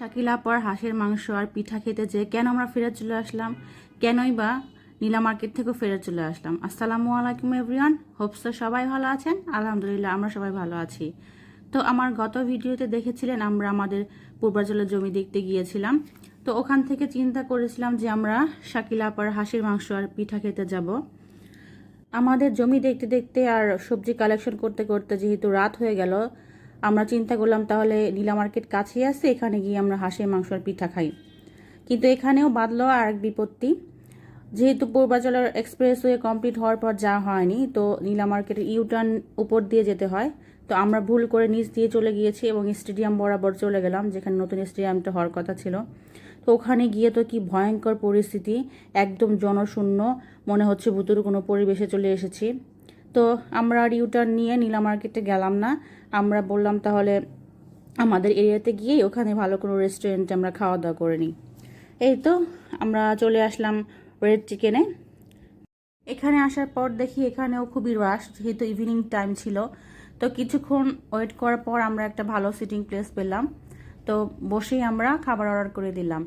শাকিলা পর হাঁসের মাংস আর পিঠা খেতে যে কেন আমরা ফেরত চলে আসলাম? কেনই বা নীলা মার্কেট থেকেও ফেরত চলে আসলাম? আসসালামু আলাইকুম এভরিওয়ান হোপস সবাই ভালো আছেন। আলহামদুলিল্লাহ, আমরা সবাই ভালো আছি। তো আমার গত ভিডিওতে দেখেছিলেন আমরা আমাদের পূর্বাচলের জমি দেখতে গিয়েছিলাম। তো ওখান থেকে চিন্তা করেছিলাম যে আমরা শাকিলা পর হাঁসের মাংস আর পিঠা খেতে যাব। আমাদের জমি দেখতে দেখতে আর সবজি কালেকশন করতে করতে যেহেতু রাত হয়ে গেল আমরা চিন্তা করলাম তাহলে নীলা মার্কেট কাছেই আছে, এখানে গিয়ে আমরা হাঁসের মাংস আর পিঠা খাই। কিন্তু এখানেও বাদল আর এক বিপত্তি। যেহেতু পূর্বাচলের এক্সপ্রেসওয়ে কমপ্লিট হওয়ার পর যা হয়নি, তো নীলা মার্কেটের ইউটার্ন উপর দিয়ে যেতে হয়। তো আমরা ভুল করে নিচ দিয়ে চলে গিয়েছি এবং স্টেডিয়াম বরাবর চলে গেলাম, যেখানে নতুন স্টেডিয়ামটা হওয়ার কথা ছিল। তো ওখানে গিয়ে তো কি ভয়ঙ্কর পরিস্থিতি, একদম জনশূন্য মনে হচ্ছে ভুতুর কোনো পরিবেশে চলে এসেছি। তো আমরা আর ইউটার্ন নিয়ে নীলা মার্কেটে গেলাম না। আমরা বললাম তাহলে আমাদের এরিয়াতে গিয়েই ওখানে ভালো কোনো রেস্টুরেন্টে আমরা খাওয়া দাওয়া করে নিই। এই তো আমরা চলে আসলাম রেড চিকেনে এখানে আসার পর দেখি এখানেও খুবই রাশ যেহেতু ইভিনিং টাইম ছিল। তো কিছুক্ষণ ওয়েট করার পর আমরা একটা ভালো সিটিং প্লেস পেলাম। তো বসেই আমরা খাবার অর্ডার করে দিলাম।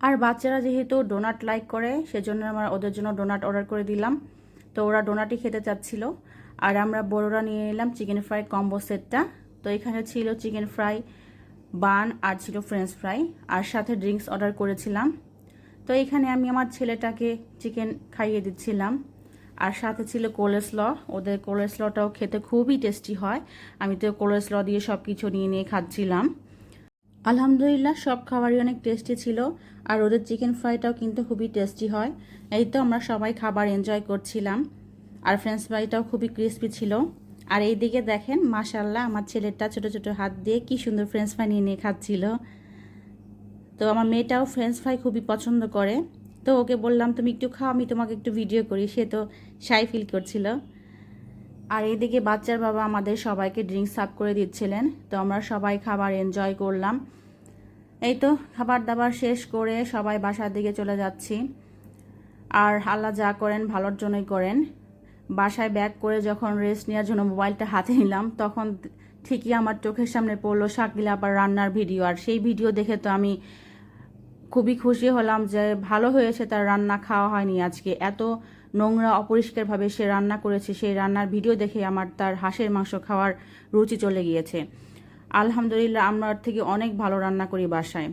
আর বাচ্চারা যেহেতু ডোনাট লাইক করে, সেজন্য আমরা ওদের জন্য ডোনাট অর্ডার করে দিলাম। তো ওরা ডোনাটি খেতে চাচ্ছিল। আর আমরা বড়রা নিয়ে নিলাম চিকেন ফ্রাই কম্বো সেটটা। তো এখানে ছিল চিকেন ফ্রাই, বান আর ছিল ফ্রেঞ্চ ফ্রাই। আর সাথে ড্রিঙ্কস অর্ডার করেছিলাম। তো এখানে আমি আমার ছেলেটাকে চিকেন খাইয়ে দিচ্ছিলাম। আর সাথে ছিল কোলেসল। ওদের কোলেসলটাও খেতে খুবই টেস্টি হয়। আমি তো কোলেসল দিয়ে সব কিছু নিয়ে নিয়ে খাচ্ছিলাম। আলহামদুলিল্লাহ, সব খাবারই অনেক টেস্টি ছিল। আর ওদের চিকেন ফ্রাইটাও কিন্তু খুবই টেস্টি হয়। এই তো আমরা সবাই খাবার এনজয় করছিলাম। আর ফ্রেঞ্চ ফ্রাইটাও খুবই ক্রিস্পি ছিল। আর এই দিকে দেখেন মাশাল্লাহ আমার ছেলেটা ছোট ছোট হাত দিয়ে কি সুন্দর ফ্রেঞ্চ ফ্রাই নিয়ে নিয়ে খাচ্ছিল। তো আমার মেয়েটাও ফ্রেঞ্চ ফ্রাই খুবই পছন্দ করে। তো ওকে বললাম, তুমি একটু খাও, আমি তোমাকে একটু ভিডিও করি। সে তো শাই ফিল করছিল। আর এইদিকে বাচ্চার বাবা আমাদের সবাইকে ড্রিঙ্কস সার্ভ করে দিচ্ছিলেন। তো আমরা সবাই খাবার এনজয় করলাম। এই তো খাবার দাবার শেষ করে সবাই বাসার দিকে চলে যাচ্ছি। আর আল্লাহ যা করেন ভালোর জন্যই করেন। বাসায় ব্যাক করে যখন রেস্ট নেওয়ার জন্য মোবাইলটা হাতে নিলাম, তখন ঠিকই আমার চোখের সামনে পড়ল শাকিল আবার রান্নার ভিডিও আর সেই ভিডিও দেখে তো আমি খুবই খুশি হলাম যে ভালো হয়েছে তার রান্না খাওয়া হয়নি আজকে। এত নোংরা, অপরিষ্কারভাবে সে রান্না করেছে, সেই রান্নার ভিডিও দেখে আমার তার হাঁসের মাংস খাওয়ার রুচি চলে গিয়েছে। আলহামদুলিল্লাহ আমার থেকে অনেক ভালো রান্না করি বাসায়।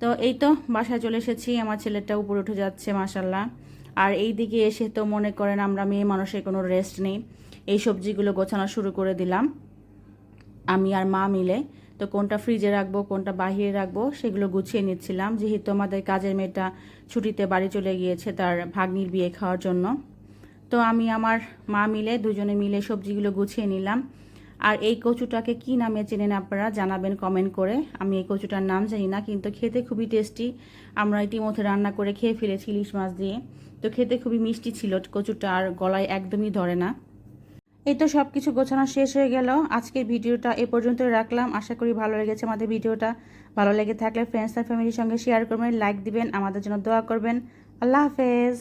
তো এই তো, বাসায় চলে এসেছি, আমার ছেলেটা উপরে উঠে যাচ্ছে মাসাল্লাহ আর এই দিকে এসে তো মনে করেন আমরা মেয়ে মানুষের কোনো রেস্ট নেই। এই সবজিগুলো গোছানো শুরু করে দিলাম। আমি আর মা মিলে। তো কোনটা ফ্রিজে রাখব, কোনটা বাহিরে রাখব, সেগুলো গুছিয়ে নিচ্ছিলাম। যেহেতু আমাদের কাজের মেয়েটা ছুটিতে বাড়ি চলে গিয়েছে তার ভাগ্নির বিয়ে খাওয়ার জন্য। তো আমি আমার মা মিলে দুজনে মিলে সবজিগুলো গুছিয়ে নিলাম। আর এই কচুটাকে কি নামে চেনেন আপনারা জানাবেন কমেন্ট করে। আমি এই কচুটার নাম জানি না, কিন্তু খেতে খুবই টেস্টি। আমরা ইতিমধ্যে রান্না করে খেয়ে ফেলেছি ইলিশ মাছ দিয়ে। তো খেতে খুবই মিষ্টি ছিল কচুটা আর গলায় একদমই ধরে না। এই তো সব কিছু গোছানো শেষ হয়ে গেল। আজকের ভিডিওটা এ পর্যন্ত রাখলাম। আশা করি ভালো লেগেছে আমাদের ভিডিওটা। ভালো লেগে থাকলে ফ্রেন্ডস আর ফ্যামিলির সঙ্গে শেয়ার করবেন লাইক দিবেন, আমাদের জন্য দোয়া করবেন। আল্লাহ হাফেজ।